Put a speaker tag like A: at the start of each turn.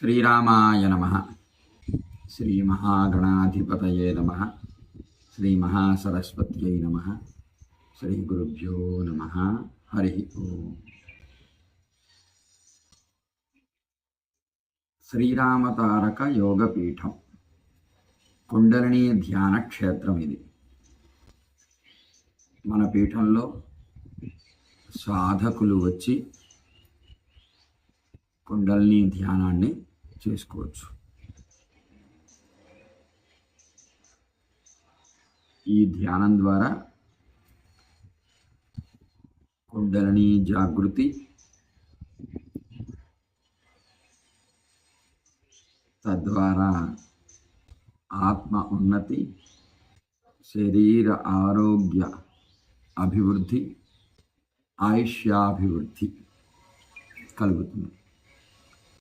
A: శ్రీరామాయ నమ. శ్రీమహాగణాధిపతయే నమ. శ్రీమహాసరస్వత్యై నమ. శ్రీ గురుభ్యో నమ. హరి ఓం. శ్రీరామతారక యోగపీఠం కుండలిని ధ్యాన క్షేత్రం ఇది. మన పీఠంలో సాధకులు వచ్చి కుండలిని ధ్యానాన్ని చేసుకోవచ్చు. ఈ ధ్యానం ద్వారా కుండలిని జాగృతి తద్వారా ఆత్మ ఉన్నతి శరీర ఆరోగ్య అభివృద్ధి ఆయుష్యాభివృద్ధి కలుగుతుంది.